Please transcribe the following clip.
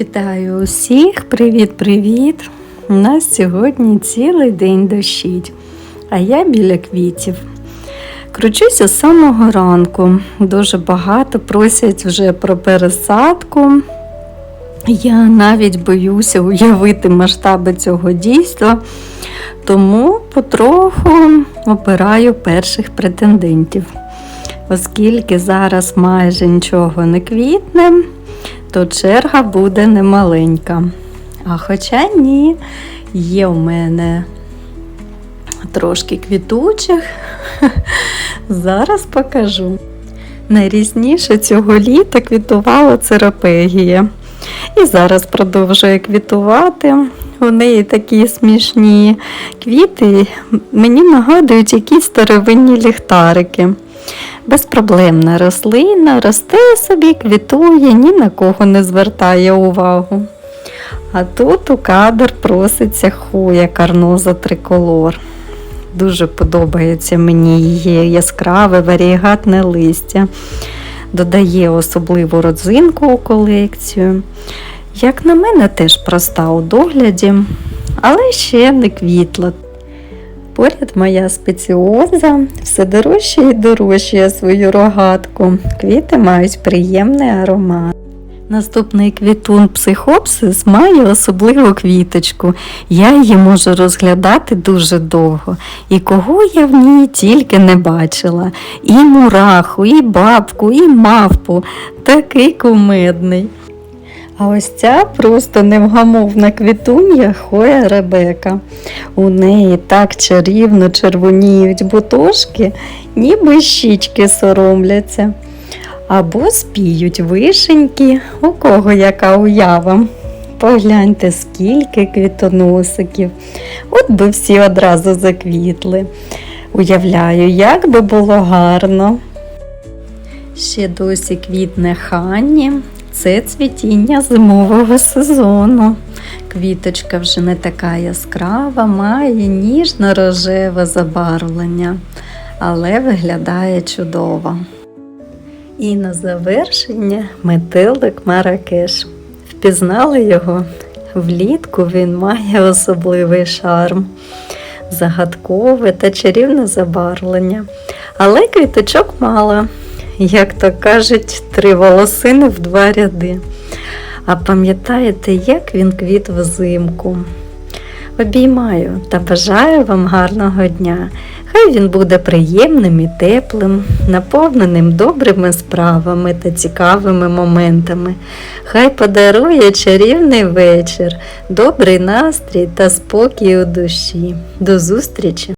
Вітаю усіх! Привіт-привіт! У нас сьогодні цілий день дощить, а я біля квітів. Кручуся з самого ранку. Дуже багато просять вже про пересадку. Я навіть боюся уявити масштаби цього дійства, тому потроху обираю перших претендентів. Оскільки зараз майже нічого не квітне, то черга буде немаленька. А хоча ні, є у мене трошки квітучих. Зараз покажу. Найрізніше цього літа квітувала церапегія. І зараз продовжує квітувати. У неї такі смішні квіти, мені нагадують якісь старовинні ліхтарики. Безпроблемна рослина, росте собі, квітує, ні на кого не звертає увагу. А тут у кадр проситься хуя карноза триколор. Дуже подобається мені її яскраве варігатне листя. Додає особливу родзинку у колекцію. Як на мене, теж проста у догляді, але ще не квітла. Поряд моя спеціоза, все дорожче і дорожчає свою рогатку. Квіти мають приємний аромат. Наступний квітун психопсис має особливу квіточку. Я її можу розглядати дуже довго. І кого я в ній тільки не бачила. І мураху, і бабку, і мавпу. Такий кумедний. А ось ця просто невгамовна квітунья Хоя Ребека. У неї так чарівно червоніють бутошки, ніби щічки соромляться. Або спіють вишеньки, у кого яка уява. Погляньте, скільки квітоносиків. От би всі одразу заквітли. Уявляю, як би було гарно. Ще досі квітне хані. Це цвітіння зимового сезону. Квіточка вже не така яскрава, має ніжно-рожеве забарвлення, але виглядає чудово. І на завершення метелик Маракеш. Впізнали його? Влітку він має особливий шарм, загадкове та чарівне забарвлення. Але квіточок мало, як то кажуть, три волосини в два ряди. А пам'ятаєте, як він квіт взимку? Обіймаю та бажаю вам гарного дня. Хай він буде приємним і теплим, наповненим добрими справами та цікавими моментами. Хай подарує чарівний вечір, добрий настрій та спокій у душі. До зустрічі!